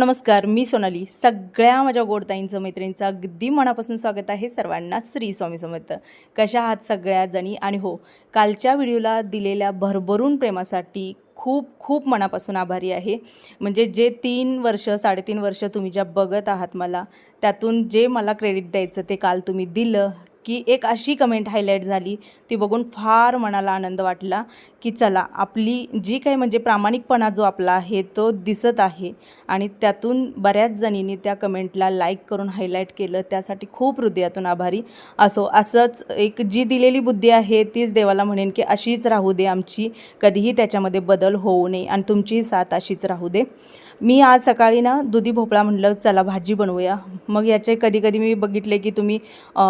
नमस्कार मी सोनाली. सगळ्या माझ्या गोडताईंचं मैत्रिणींचं अगदी मनापासून स्वागत आहे सर्वांना श्री स्वामी समर्थ. कशा आहात सगळ्या जणी? आणि हो कालच्या व्हिडिओला दिलेल्या भरभरून प्रेमासाठी खूप खूप मनापासून आभारी आहे. म्हणजे जे तीन वर्ष साडेतीन वर्ष तुम्ही ज्या बघत आहात मला त्यातून जे मला क्रेडिट द्यायचं ते काल तुम्ही दिलं की एक अशी कमेंट हायलाईट झाली. ती बघून फार मनाला आनंद वाटला की चला आपली जी काही म्हणजे प्रामाणिकपणा जो आपला आहे तो दिसत आहे. आणि त्यातून बऱ्याच जणींनी त्या कमेंटला लाईक करून हायलाईट केलं. त्यासाठी खूप हृदयातून आभारी. असो असंच एक जी दिलेली बुद्धी आहे तीच देवाला म्हणेन की अशीच राहू दे आमची. कधीही त्याच्यामध्ये बदल होऊ नये. आणि तुमचीही साथ अशीच राहू दे. मी आज सकाळी ना दुधी भोपळा म्हटलं चला भाजी बनवूया. मग याचे कधी कधी मी बघितले की तुम्ही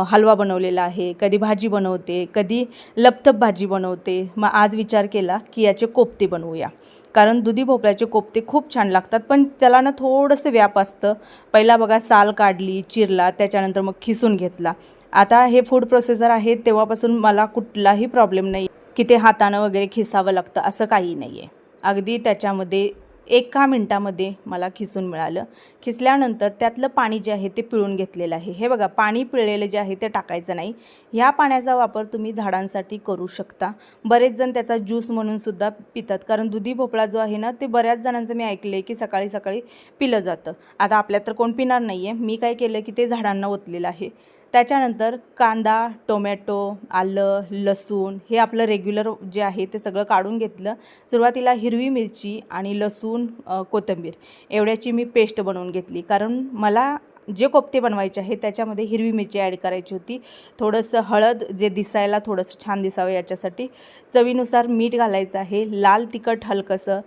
हलवा बनवलेला आहे कधी भाजी बनवते कधी लपथप भाजी बनवते. मग आज विचार केला की याचे कोफ्ते बनवूया. कारण दुधी भोपळ्याचे कोफ्ते खूप छान लागतात पण त्याला ना थोडंसं व्याप असतं. पहिला बघा साल काढली चिरला त्याच्यानंतर मग खिसून घेतला. आता हे फूड प्रोसेसर आहे तेव्हापासून मला कुठलाही प्रॉब्लेम नाही की ते हातानं वगैरे खिसावं लागतं असं काही नाही आहे अगदी त्याच्यामध्ये एका मिनटामध्ये मला खिसून मिळालं. खिसल्यानंतर त्यातलं पाणी जे आहे ते पिळून घेतलेलं आहे. हे बघा पाणी पिळलेलं जे आहे ते टाकायचं नाही. ह्या पाण्याचा वापर तुम्ही झाडांसाठी करू शकता. बरेच जण त्याचा ज्यूस म्हणून सुद्धा पितात. कारण दुधी भोपळा जो आहे ना ते बऱ्याच जणांचं मी ऐकलं आहे की सकाळी सकाळी पिलं जातं. आता आपल्यात तर कोण पिणार नाही आहे मी काय केलं की ते झाडांना ओतलेलं आहे. त्याच्यानंतर कांदा टोमॅटो आलं लसूण हे आपलं रेग्युलर जे आहे ते सगळं काढून घेतलं. सुरुवातीला हिरवी मिरची आणि लसूण कोथिंबीर. एवढ्याची मी पेस्ट बनवून घेतली. कारण मला जे कोफ्ते बनवायचे आहे त्याच्यामध्ये हिरवी मिरची ॲड करायची होती. थोडंसं हळद जे दिसायला थोडंसं छान दिसावं याच्यासाठी. चवीनुसार मीठ घालायचं आहे. लाल तिखट हलकंसं.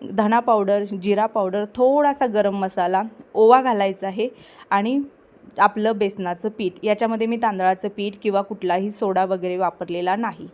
धना पावडर जिरा पावडर थोडासा गरम मसाला ओवा घालायचा आहे. आणि आपलं बेसनाचं पीठ याच्यामध्ये मी तांदळाचं पीठ किंवा कुठलाही सोडा वगैरे वापरलेला नाही.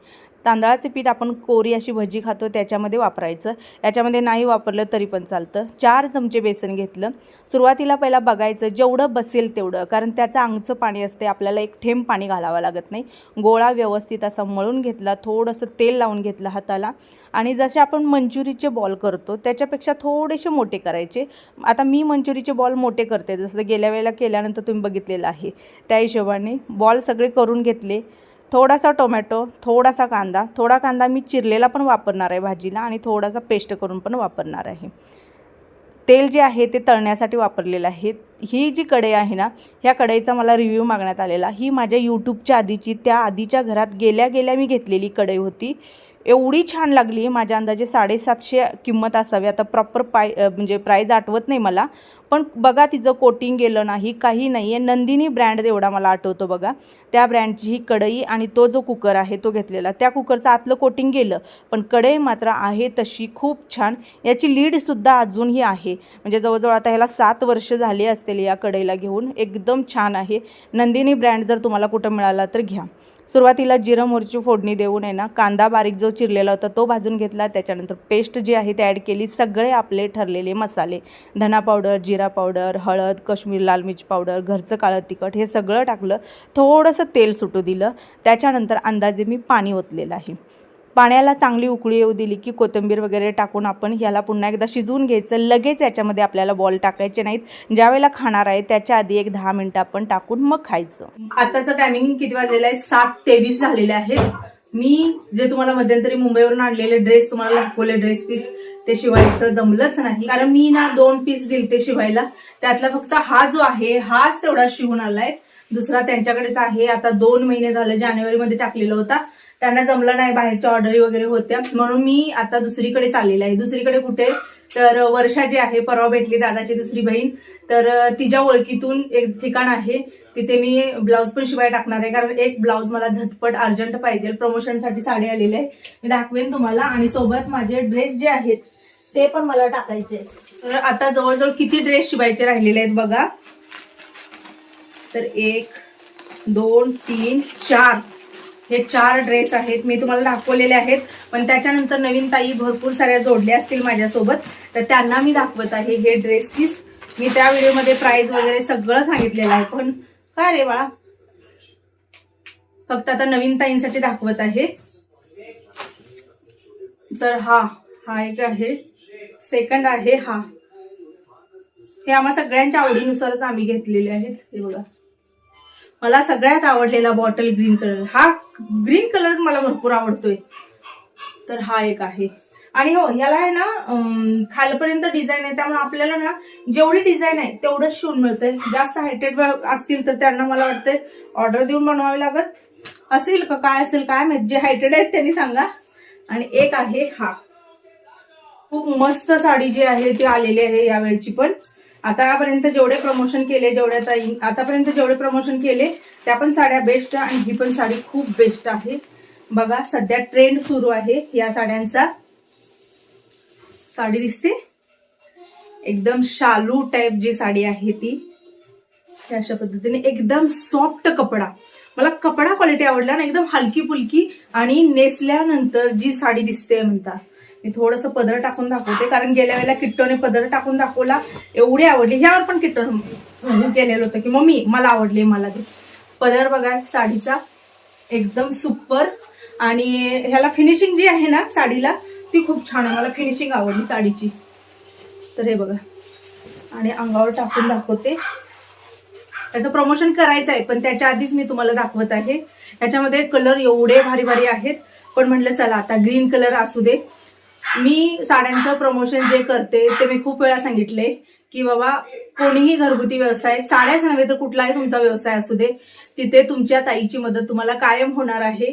तांदळाचं पीठ आपण कोरी अशी भजी खातो त्याच्यामध्ये वापरायचं. याच्यामध्ये नाही वापरलं तरी पण चालतं. चार चमचे बेसन घेतलं. सुरुवातीला पहिला बघायचं जेवढं बसेल तेवढं. कारण त्याचं आंगचं पाणी असते आपल्याला एक थेंब पाणी घालावं लागत नाही. गोळा व्यवस्थित असा मळून घेतला थोडंसं तेल लावून घेतलं हाताला. आणि जसे आपण मंचुरीचे बॉल करतो त्याच्यापेक्षा थोडेसे मोठे करायचे. आता मी मंचुरीचे बॉल मोठे करते जसं गेल्या वेळेला केल्यानंतर तुम्ही बघितलेलं आहे. त्या हिशोबाने बॉल सगळे करून घेतले. थोडासा टोमॅटो थोडासा कांदा थोडा कांदा मी चिरलेला पण वापरणार आहे भाजीला आणि थोडासा पेस्ट करून पण वापरणार आहे. तेल जे आहे ते तळण्यासाठी वापरलेलं आहे. ही जी कढई आहे ना ह्या कढईचा मला रिव्ह्यू मागण्यात आलेला. ही माझ्या यूट्यूबच्या आधीची त्या आधीच्या घरात गेल्या गेल्या मी घेतलेली कढई होती. एवढी छान लागली माझ्या अंदाजे साडेसातशे किंमत असावी. आता प्रॉपर पाय म्हणजे प्राईज आठवत नाही मला. पण बघा तिचं कोटिंग गेलं नाही काही नाही. आहे नंदिनी ब्रँड एवढा मला आठवतो बघा. त्या ब्रँडची ही कढई आणि तो जो कुकर आहे तो घेतलेला. त्या कुकरचं आतलं कोटिंग गेलं पण कढई मात्र आहे तशी खूप छान. याची लीडसुद्धा अजूनही आहे. म्हणजे जवळजवळ आता ह्याला सात वर्ष झाली असतील या कढईला घेऊन. एकदम छान आहे. नंदिनी ब्रँड जर तुम्हाला कुठं मिळाला तर घ्या. सुरुवातीला जिरं मोहरीची फोडणी देऊन आहे ना कांदा बारीक जो चिरलेला होता तो भाजून घेतला. त्याच्यानंतर पेस्ट जी आहे ती ॲड केली. सगळे आपले ठरलेले मसाले. धना पावडर जिरा पावडर हळद काश्मीर लाल मिर्च पावडर घरचं काळं तिखट हे सगळं टाकलं. थोडंसं तेल सुटू दिलं. त्याच्यानंतर अंदाजे मी पाणी ओतलेलं आहे. पाण्याला चांगली उकळी येऊ दिली की कोथिंबीर वगैरे टाकून आपण ह्याला पुन्हा एकदा शिजवून घ्यायचं. लगेच याच्यामध्ये आपल्याला बॉल टाकायचे नाहीत. ज्या वेळेला खाणार आहे त्याच्या आधी एक दहा मिनिटं आपण टाकून मग खायचं. आताचं टायमिंग किती वाजलेलं आहे? सात तेवीस झालेले आहे मी जे तुम्हाला मध्यंतरी मुंबईवरून आणलेले ड्रेस तुम्हाला दाखवले ड्रेस पीस ते शिवायचं जमलंच नाही. कारण मी ना दोन पीस दिलते शिवायला. त्यातला फक्त हा जो आहे हाच तेवढा शिवून आलाय. दुसरा त्यांच्याकडेच आहे. आता दोन महिने झाले जानेवारीमध्ये टाकलेला होता. त्यांना जमलं नाही बाहेरच्या ऑर्डरी वगैरे होत्या. म्हणून मी आता दुसरीकडे चाललेले आहे. दुसरीकडे कुठे? तर वर्षा जी आहे परवा भेटली दादाची दुसरी बहीण. तर तिच्या ओळखीतून एक ठिकाण आहे. तिथे मी ब्लाऊज पण शिवाय टाकणार आहे कारण एक ब्लाऊज मला झटपट अर्जंट पाहिजे. प्रमोशनसाठी साडी आलेली आहे. मी दाखवेन तुम्हाला. आणि सोबत माझे ड्रेस जे आहेत ते पण मला टाकायचे तर आता जवळजवळ किती ड्रेस शिवायचे राहिलेले आहेत बघा. तर एक दोन तीन चार. हे चार ड्रेस आहेत. मी तुम्हाला दाखवलेले आहेत. पण त्याच्यानंतर नवीन ताई भरपूर साऱ्या जोडल्या असतील माझ्यासोबत. तर त्यांना मी दाखवत आहे हे ड्रेस पीस. मी त्या व्हिडिओमध्ये प्राईज वगैरे सगळं सांगितलेलं आहे. पण काय रे बाळा? फक्त आता नवीन ताईंसाठी दाखवत आहे. तर हा हा एक आहे. सेकंड आहे हा. हे आम्हा सगळ्यांच्या आवडीनुसारच आम्ही घेतलेले आहेत. हे बघा. मला सगळ्यात आवडलेला बॉटल ग्रीन कलर हा ग्रीन कलर मला भरपूर आवडतोय. तर हा एक आहे. आणि हो ह्याला आहे ना खालपर्यंत डिझाईन आहे त्यामुळे आपल्याला ना जेवढी डिझाईन आहे तेवढंच शिवून मिळतंय. जास्त हायटेड असतील तर त्यांना मला वाटतंय ऑर्डर देऊन बनवावी लागत असेल का काय असेल काय माहीत जे हायटेड आहेत त्यांनी सांगा. आणि एक आहे हा. खूप मस्त साडी जी आहे ती आलेली आहे यावेळची पण. आतापर्यंत जेवढे प्रमोशन केले जेवढ्या ताई आतापर्यंत जेवढे प्रमोशन केले त्या पण साड्या बेस्ट आणि ही पण साडी खूप बेस्ट आहे. बघा सध्या ट्रेंड सुरू आहे या साड्यांचा. साडी दिसते. एकदम शालू टाईप जी साडी आहे ती. अशा पद्धतीने एकदम सॉफ्ट कपडा. मला कपडा क्वालिटी आवडला ना एकदम हलकी फुलकी आणि नेसल्यानंतर जी साडी दिसते म्हणता. मी थोडस पदर टाकून दाखवते कारण गेल्या वेळेला किट्टोने पदर टाकून दाखवला एवढी आवडली. ह्यावर पण किट्टोन केलेलं होतं की मम्मी मला आवडले मला ते पदर बघा साडीचा. एकदम सुपर आणि ह्याला फिनिशिंग जी आहे ना साडीला ती खूप छान आहे. मला फिनिशिंग आवडली साडीची. तर हे बघा. आणि अंगावर टाकून दाखवते. त्याचं प्रमोशन करायचं आहे पण त्याच्या आधीच मी तुम्हाला दाखवत आहे. याच्यामध्ये कलर एवढे भारी भारी आहेत. पण म्हटलं चला आता ग्रीन कलर असू दे. मी साड्यांचं प्रमोशन जे करते ते मी खूप वेळा सांगितले की बाबा कोणीही घरगुती व्यवसाय साड्याच नव्हे तर कुठलाही तुमचा व्यवसाय असू दे तिथे तुमच्या ताईची मदत तुम्हाला कायम होणार आहे.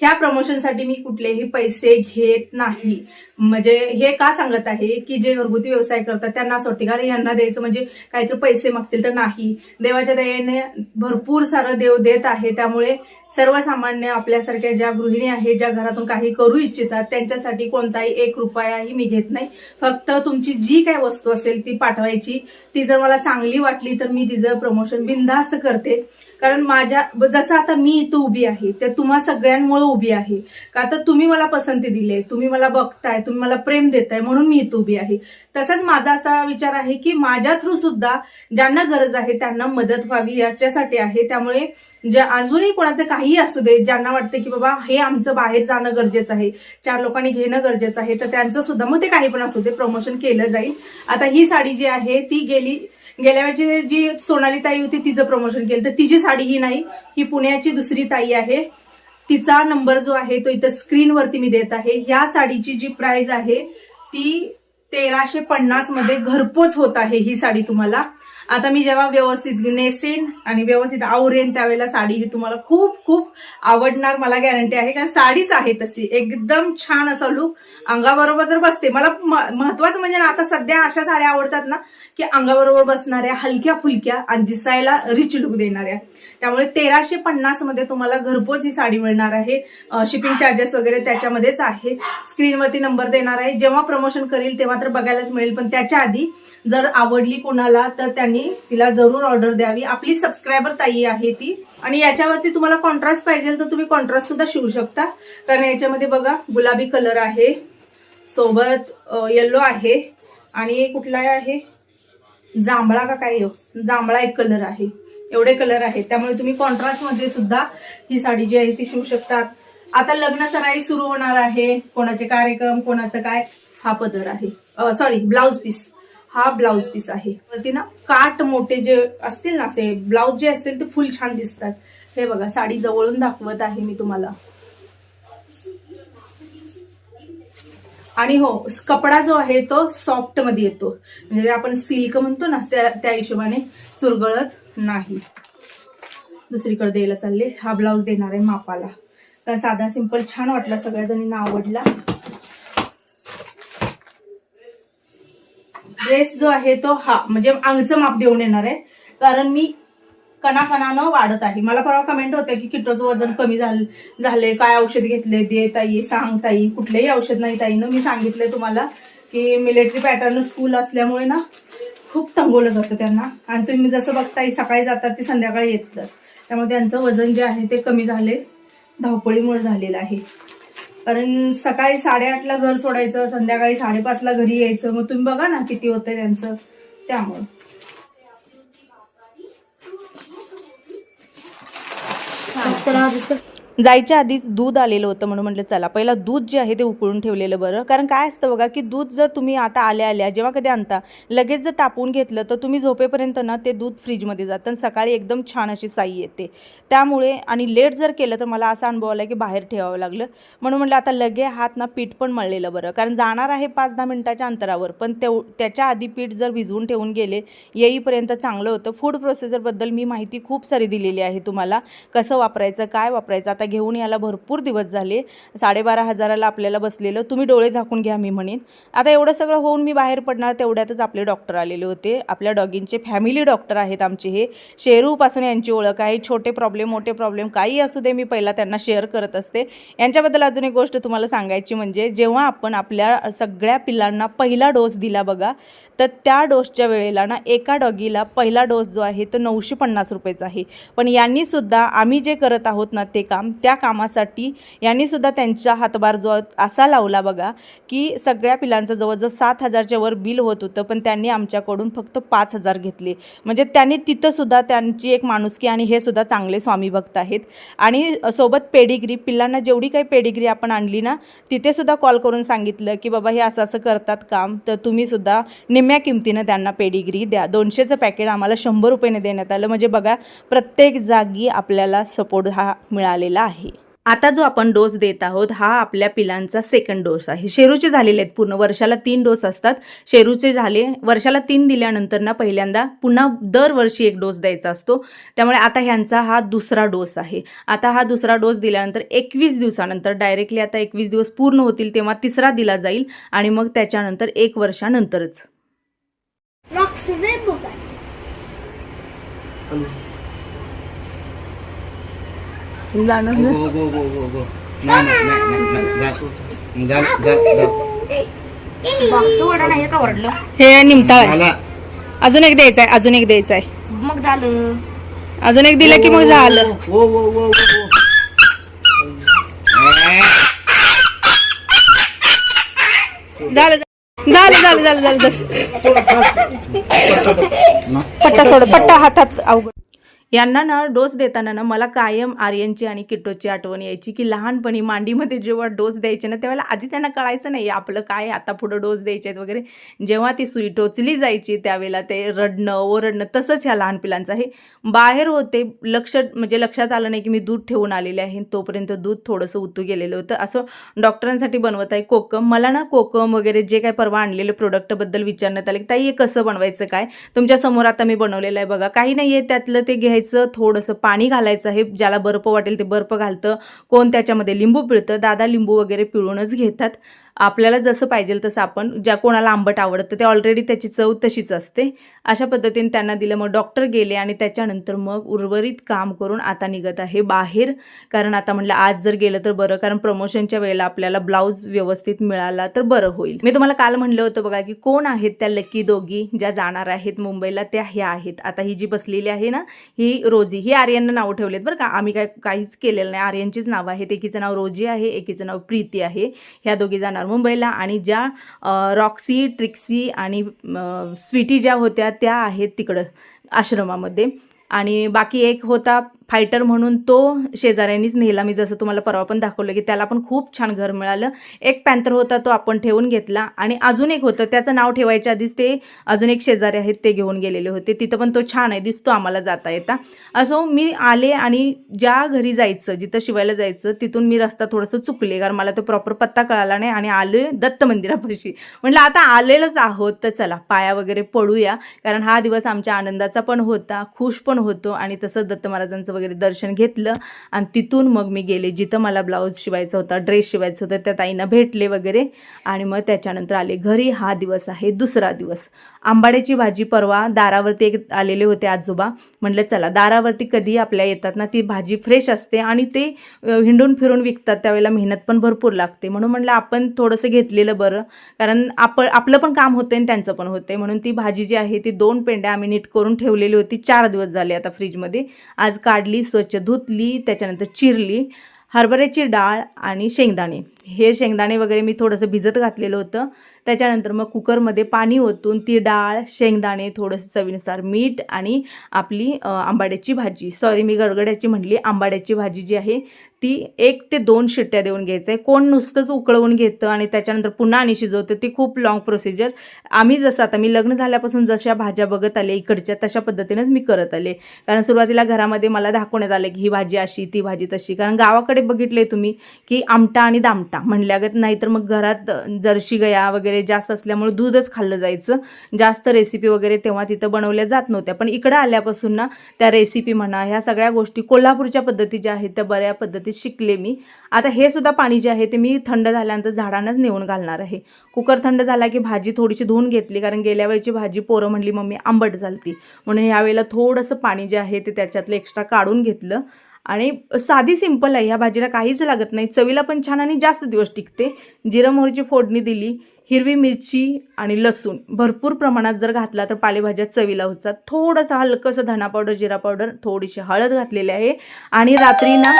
ह्या प्रमोशनसाठी मी कुठलेही पैसे घेत नाही. म्हणजे हे का सांगत आहे की जे घरगुती व्यवसाय करतात त्यांना असं वाटते का यांना द्यायचं म्हणजे काहीतरी पैसे मागतील तर नाही. देवाच्या दयेने भरपूर सारं देव देत आहे. त्यामुळे सर्वसामान्य आपल्यासारख्या ज्या गृहिणी आहेत ज्या घरातून काही करू इच्छितात त्यांच्यासाठी कोणताही एक रुपयाही मी घेत नाही. फक्त तुमची जी काही वस्तू असेल ती पाठवायची ती जर मला चांगली वाटली तर मी तिचं प्रमोशन बिनधास्त करते. कारण माझ्या जसं आता मी इथं उभी आहे त्या तुम्हा सगळ्यांमुळे उभी आहे. का तर तुम्ही मला पसंती दिली आहे तुम्ही मला बघताय तुम्ही मला प्रेम देताय म्हणून मी इथं उभी आहे. तसंच माझा असा विचार आहे की माझ्या थ्रू सुद्धा ज्यांना गरज आहे त्यांना मदत व्हावी याच्यासाठी आहे. त्यामुळे ज्या अजूनही कोणाचं काहीही असू दे ज्यांना वाटतं की बाबा हे आमचं बाहेर जाणं गरजेचं आहे चार लोकांनी घेणं गरजेचं आहे तर त्यांचं सुद्धा मग ते काही पण असू दे प्रमोशन केलं जाईल. आता ही साडी जी आहे ती गेली गेल्या वेळची जी सोनाली ताई होती तिचं प्रमोशन केलं. तर तिची साडी ही नाही ही पुण्याची दुसरी ताई आहे. तिचा नंबर जो आहे तो इथं स्क्रीनवरती मी देत आहे. ह्या साडीची जी प्राइस आहे ती तेराशे पन्नासमध्ये घरपोच होत आहे ही साडी तुम्हाला. आता मी जेव्हा व्यवस्थित नेसेन आणि व्यवस्थित आवरेन त्यावेळेला साडी ही तुम्हाला खूप खूप आवडणार मला गॅरंटी आहे. कारण साडीच आहे तशी. एकदम छान असा लुक अंगाबरोबर तर बसते. मला महत्वाचं म्हणजे ना आता सध्या अशा साड्या आवडतात ना की अंगाबरोबर बसणाऱ्या हलक्या फुलक्या आणि दिसायला रिच लुक देणाऱ्या. त्यामुळे तेराशे पन्नासमध्ये तुम्हाला घरपोच ही साडी मिळणार आहे. शिपिंग चार्जेस वगैरे त्याच्यामध्येच आहे. स्क्रीनवरती नंबर देणार आहे. जेव्हा प्रमोशन करील तेव्हा तर बघायलाच मिळेल. पण त्याच्या आधी जर आवडली कोणाला तर त्यांनी तिला जरूर ऑर्डर द्यावी. आपली सबस्क्रायबर ताई आहे ती. आणि याच्यावरती तुम्हाला कॉन्ट्रास्ट पाहिजे तर तुम्ही कॉन्ट्रास्ट सुद्धा शिवू शकता. कारण याच्यामध्ये बघा गुलाबी कलर आहे. सोबत येल्लो आहे. आणि कुठला आहे? जांभळा का काय हो? जांभळा एक कलर आहे. एवढे कलर आहेत. त्यामुळे तुम्ही कॉन्ट्रास्टमध्ये सुद्धा ही साडी जी आहे ती शिवू शकतात. आता लग्न सराई सुरू होणार आहे. कोणाचे कार्यक्रम कोणाचं काय? हा पदर आहे. सॉरी ब्लाउज पीस हा ब्लाउज पीस आहे. वरती ना काट मोठे जे असतील ना असे ब्लाउज जे असतील ते फुल छान दिसतात. हे बघा साडी जवळून दाखवत आहे मी तुम्हाला. आणि हो कपडा जो आहे तो सॉफ्टमध्ये येतो. म्हणजे आपण सिल्क म्हणतो ना त्या त्या हिशोबाने चुरगळत नाही. दुसरीकडे द्यायला चालले. हा ब्लाऊज देणार आहे मापाला. तर साधा सिंपल छान वाटला सगळ्या जणींना आवडला. ड्रेस जो आहे तो हा म्हणजे आंगचं माप देऊन येणार आहे. कारण मी कणाकणानं वाढत आहे. मला परवा कमेंट होतं की किटोचं वजन कमी झालं झाले काय औषध घेतले दे ताई सांग ताई. कुठलेही औषध नाही ताईनं मी सांगितलंय तुम्हाला की मिलिटरी पॅटर्न स्कूल असल्यामुळे ना खूप तंगवलं जातं त्यांना. आणि तुम्ही जसं बघताय सकाळी जातात ते संध्याकाळी येतात. त्यामुळे त्यांचं वजन जे आहे ते कमी झाले धावपळीमुळे झालेलं आहे. कारण सकाळी साडेआठला घर सोडायचं संध्याकाळी साडेपाचला घरी यायचं. मग तुम्ही बघा ना किती होतं त्यांचं. त्यामुळं. तर आज इसका जायच्या आधीच दूध आलेलं होतं म्हणून म्हटलं चला पहिला दूध जे आहे ते उकळून ठेवलेलं बरं. कारण काय असतं बघा की दूध जर तुम्ही आता आल्या आल्या जेव्हा कधी आणता लगेच जर तापवून घेतलं तर तुम्ही झोपेपर्यंत ना ते दूध फ्रीजमध्ये जातं आणि सकाळी एकदम छान अशी साई येते. त्यामुळे आणि लेट जर केलं तर मला असा अनुभव आला की बाहेर ठेवावं लागलं. म्हणून म्हटलं आता लगे हात ना पीठ पण मळलेलं बरं. कारण जाणार आहे पाच दहा मिनटाच्या अंतरावर पण तेव त्याच्या आधी पीठ जर भिजवून ठेवून गेले येईपर्यंत चांगलं होतं. फूड प्रोसेसरबद्दल मी माहिती खूप सारी दिलेली आहे तुम्हाला. कसं वापरायचं काय वापरायचं आता घेऊन याला भरपूर दिवस झाले. साडेबारा हजाराला आपल्याला बसलेलं. तुम्ही डोळे झाकून घ्या मी म्हणेन. आता एवढं सगळं होऊन मी बाहेर पडणार तेवढ्यातच आपले डॉक्टर आलेले होते. आपल्या डॉगींचे फॅमिली डॉक्टर आहेत आमचे हे. शेरूपासून यांची ओळख आहे. छोटे प्रॉब्लेम मोठे प्रॉब्लेम काही असू दे मी पहिला त्यांना शेअर करत असते. यांच्याबद्दल अजून एक गोष्ट तुम्हाला सांगायची म्हणजे जेव्हा आपण आपल्या सगळ्या पिल्लांना पहिला डोस दिला बघा तर त्या डोसच्या वेळेला ना एका डॉगीला पहिला डोस जो आहे तो नऊशे पन्नास रुपयेचा आहे. पण यांनीसुद्धा आम्ही जे करत आहोत ना ते काम त्या कामासाठी यांनीसुद्धा त्यांचा हातभार जो असा लावला बघा की सगळ्या पिलांचं जवळजवळ सात हजारच्या वर बिल होत होतं पण त्यांनी आमच्याकडून फक्त पाच हजार घेतले. म्हणजे त्यांनी तिथंसुद्धा त्यांची एक माणुसकी आणि हे सुद्धा चांगले स्वामी भक्त आहेत. आणि सोबत पेडिग्री पिल्लांना जेवढी काही पेडिग्री आपण आणली ना तिथेसुद्धा कॉल करून सांगितलं की बाबा हे असं असं करतात काम तर तुम्हीसुद्धा निम्म्या किमतीनं त्यांना पेडिग्री द्या. दोनशेचं पॅकेट आम्हाला शंभर रुपयेने देण्यात आलं. म्हणजे बघा प्रत्येक जागी आपल्याला सपोर्ट हा मिळालेला आहे. आता जो आपण डोस देत आहोत हा आपल्या पिलांचा सेकंड डोस आहे. शेरूचे झालेले आहेत पूर्ण. वर्षाला तीन डोस असतात. शेरूचे झाले वर्षाला तीन दिल्यानंतर ना पहिल्यांदा पुन्हा दरवर्षी एक डोस द्यायचा असतो. त्यामुळे आता ह्यांचा हा दुसरा डोस आहे. आता हा दुसरा डोस दिल्यानंतर एकवीस दिवसानंतर डायरेक्टली आता एकवीस दिवस पूर्ण होतील तेव्हा तिसरा दिला जाईल आणि मग त्याच्यानंतर एक वर्षानंतरच. Roxy बघा जाणार गो गो गो गो गो नाही नाही नाही नाही नाही जा जा जा बघतो ओरडा नाही का ओरडलं हे निमताळ आहे अजून एक द्यायचं आहे अजून एक द्यायचं आहे मग झालं अजून एक दिलं की मग झालं झालं झालं झालं झालं झालं पट्टा सोड पट्टा हातात अवघड यांना ना डोस देताना ना मला कायम आर्यनची आणि किटोची आठवण यायची की लहानपणी मांडीमध्ये जेव्हा डोस द्यायचे ना त्यावेळेला आधी त्यांना कळायचं नाही आपलं काय आता पुढं डोस द्यायचे आहेत वगैरे. जेव्हा ती सुई टोचली जायची त्यावेळेला ते रडणं ओरडणं तसंच ह्या लहान पिलांचं आहे. बाहेर होते लक्ष म्हणजे लक्षात आलं नाही की मी दूध ठेवून आलेले आहे तोपर्यंत दूध थोडंसं उतू गेलेलं होतं. असं डॉक्टरांसाठी बनवत आहे कोकम. मला ना कोकम वगैरे जे काय परवा आणलेले प्रोडक्टबद्दल विचारण्यात आले की ताई हे कसं बनवायचं काय? तुमच्यासमोर आता मी बनवलेलं आहे बघा. काही नाही आहे त्यातलं ते घ्यायचं थोडंसं पाणी घालायचं आहे ज्याला बर्फ वाटेल ते बर्फ घालतं. कोण त्याच्यामध्ये लिंबू पिळतं दादा लिंबू वगैरे पिळूनच घेतात. आपल्याला जसं पाहिजे तसं आपण ज्या कोणाला आंबट आवडतं ते ऑलरेडी त्याची चव तशीच असते. अशा पद्धतीने त्यांना दिलं मग डॉक्टर गेले आणि त्याच्यानंतर मग उर्वरित काम करून आता निघत आहे बाहेर. कारण आता म्हटलं आज जर गेलं तर बरं कारण प्रमोशनच्या वेळेला आपल्याला ब्लाऊज व्यवस्थित मिळाला तर बरं होईल. मी तुम्हाला काल म्हणलं होतं बघा की कोण आहेत त्या लकी दोघी ज्या जाणार आहेत मुंबईला त्या ह्या आहेत. आता ही जी बसलेली आहे ना ही रोजी ही आर्यननं नाव ठेवलेत बरं का. आम्ही काय काहीच केलेलं नाही. आर्यनचीच नावं आहेत. एकीचं नाव रोजी आहे एकीचं नाव प्रीती आहे. ह्या दोघी जाणार मुंबईला आणि ज्या रॉक्सी ट्रिक्सी आणि स्वीटी ज्या होत्या त्या आहेत तिकडं आश्रमामध्ये. आणि बाकी एक होता फायटर म्हणून तो शेजाऱ्यांनीच नेला. मी जसं तुम्हाला परवा पण दाखवलं की त्याला पण खूप छान घर मिळालं. एक पॅन्थर होता तो आपण ठेवून घेतला आणि अजून एक होतं. त्याचं नाव ठेवायच्या आधीच ते अजून एक शेजारी आहेत ते घेऊन गेलेले होते. तिथं पण तो छान आहे दिसतो आम्हाला जाता येता. असो मी आले आणि ज्या घरी जायचं जिथं शिवायला जायचं तिथून मी रस्ता थोडंसं चुकले कारण मला तो प्रॉपर पत्ता कळाला नाही आणि आले दत्त मंदिरापाशी. म्हटलं आता आलेलंच आहोत तर चला पाया वगैरे पडूया. कारण हा दिवस आमच्या आनंदाचा पण होता खुश पण होतो आणि तसं दत्त महाराजांचं वगैरे दर्शन घेतलं. आणि तिथून मग मी गेले जिथं मला ब्लाऊज शिवायचा होता ड्रेस शिवायचा होतं त्या ताईंना भेटले वगैरे. आणि मग त्याच्यानंतर आले घरी. हा दिवस आहे दुसरा दिवस. आंबाड्याची भाजी परवा दारावरती एक आलेले होते आजोबा. म्हटलं चला दारावरती कधी आपल्या येतात ना ती भाजी फ्रेश असते आणि ते हिंडून फिरून विकतात. त्यावेळेला मेहनत पण भरपूर लागते. म्हणून म्हटलं आपण थोडंसं घेतलेलं बरं. कारण आपण आपलं पण काम होतं आणि त्यांचं पण होते म्हणून ती भाजी जी आहे ती दोन पेंड्या आम्ही नीट करून ठेवलेली होती. चार दिवस झाले आता फ्रीजमध्ये. आज काढली स्वच्छ धुतली त्याच्यानंतर चिरली हरभऱ्याची डाळ आणि शेंगदाणे. हे शेंगदाणे वगैरे मी थोडंसं भिजत घातलेलं होतं. त्याच्यानंतर मग कुकरमध्ये पाणी ओतून ती डाळ शेंगदाणे थोडंसं चवीनुसार मीठ आणि आपली आंबाड्याची भाजी. सॉरी मी गडगड्याची म्हटली. आंबाड्याची भाजी जी आहे ती एक ते दोन शिट्ट्या देऊन घ्यायचं आहे कोण नुसतंच उकळवून घेतं आणि त्याच्यानंतर पुन्हा आणि शिजवतं ती खूप लॉंग प्रोसिजर आम्ही जसं आता मी लग्न झाल्यापासून जशा भाज्या बघत आले इकडच्या तशा पद्धतीनेच मी करत आले. कारण सुरुवातीला घरामध्ये मला दाखवण्यात आलं की ही भाजी अशी ती भाजी तशी. कारण गावाकडे बघितले तुम्ही की आमटा आणि दामटा. म्हणल्यागत नाहीतर मग घरात जर्शी गया वगैरे जास्त असल्यामुळे दूधच खाल्लं जायचं. जास्त रेसिपी वगैरे तेव्हा तिथं बनवल्या जात नव्हत्या. पण इकडं आल्यापासून ना त्या रेसिपी म्हणा ह्या सगळ्या गोष्टी कोल्हापूरच्या पद्धती ज्या आहेत त्या बऱ्या पद्धतीत शिकले मी. आता हे सुद्धा पाणी जे आहे ते मी थंड झाल्यानंतर झाडांनाच नेऊन घालणार आहे. कुकर थंड झाला की भाजी थोडीशी धुवून घेतली कारण गेल्या वेळची भाजी पोरं म्हणली मम्मी आंबट झालती. म्हणून ह्यावेळेला थोडंसं पाणी जे आहे ते त्याच्यातलं एक्स्ट्रा काढून घेतलं. आणि साधी सिंपल आहे ह्या भाजीला काहीच लागत नाही. चवीला पण छान आणि जास्त दिवस टिकते. जिरं मोहरीची फोडणी दिली. हिरवी मिरची आणि लसूण भरपूर प्रमाणात जर घातला तर पालेभाज्या चवीला होतात. थोडंसं हलकंसं धना पावडर जिरा पावडर थोडीशी हळद घातलेली आहे. आणि रात्री ना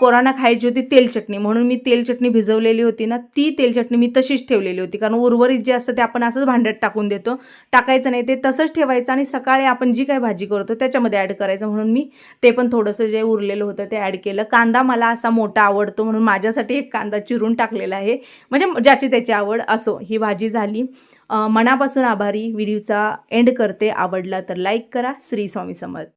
पोरांना खायची होती तेल चटणी. म्हणून मी तेल चटणी भिजवलेली होती ना ती तेल चटणी मी तशीच ठेवलेली होती. कारण उर्वरित जे असतं ते आपण असंच भांड्यात टाकून देतो. टाकायचं नाही ते तसंच ठेवायचं आणि सकाळी आपण जी काही भाजी करतो त्याच्यामध्ये ॲड करायचं. म्हणून मी ते पण थोडंसं जे उरलेलं होतं ते ॲड केलं. कांदा मला असा मोठा आवडतो म्हणून माझ्यासाठी एक कांदा चिरून टाकलेला आहे. म्हणजे ज्याची त्याची आवड असो. ही भाजी झाली. मनापासून आभारी. व्हिडिओचा एंड करते. आवडला तर लाईक करा. श्री स्वामी समर्थ.